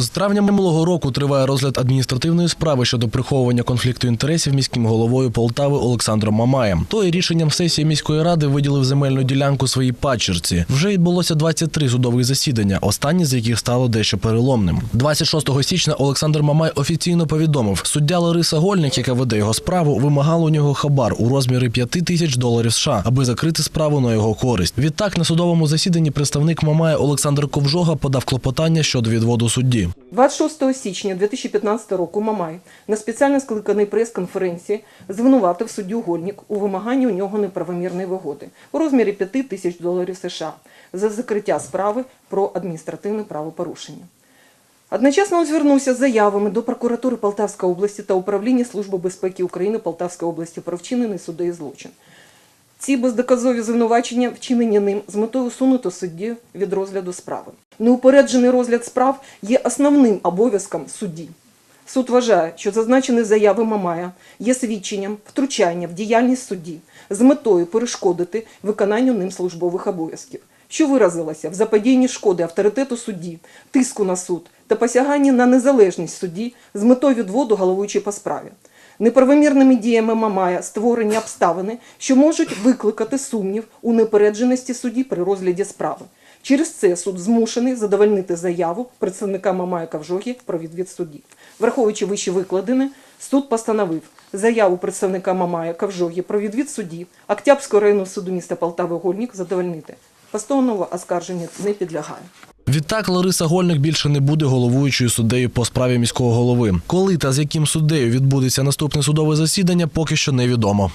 З травня минулого року триває розгляд адміністративної справи щодо приховування конфлікту інтересів міським головою Полтави Олександром Мамаєм. Той рішенням сесії міської ради виділив земельну ділянку своїй падчерці. Вже відбулося 23 судових засідання, останні з яких стало дещо переломним. 26 січня Олександр Мамай офіційно повідомив, суддя Лариса Гольник, яка веде його справу, вимагала у нього хабар у розмірі 5 тисяч доларів США, аби закрити справу на його користь. Відтак на судовому засіданні представник Мамая Олександр Ковжога подав клопотання щодо відводу судді. 26 січня 2015 року Мамай на спеціально скликаній прес-конференції звинуватив суддю Гольник у вимаганні у нього неправомірної вигоди у розмірі 5 тисяч доларів США за закриття справи про адміністративне правопорушення. Одночасно він звернувся з заявами до прокуратури Полтавської області та управління Служби безпеки України Полтавської області про вчинений суддею злочин. Ці бездоказові звинувачення вчинені ним з метою усунути судді від розгляду справи. Неупереджений розгляд справ є основним обов'язком судді. Суд вважає, що зазначені заяви Мамая є свідченням втручання в діяльність судді з метою перешкодити виконанню ним службових обов'язків, що виразилося в заподіянні шкоди авторитету судді, тиску на суд та посяганні на незалежність судді з метою відводу головуючої по справі. Неправомірними діями Мамая створені обставини, що можуть викликати сумнів у непередженості судді при розгляді справи. Через це суд змушений задовольнити заяву представника Мамая Кавжогі про відвід судді. Враховуючи вище викладене, суд постановив заяву представника Мамая Кавжогі про відвід судді Октябрського районного суду міста Полтави Гольник задовольнити. Постанову оскарження не підлягає. Відтак Лариса Гольник більше не буде головуючою суддею по справі міського голови. Коли та з яким суддею відбудеться наступне судове засідання, поки що невідомо.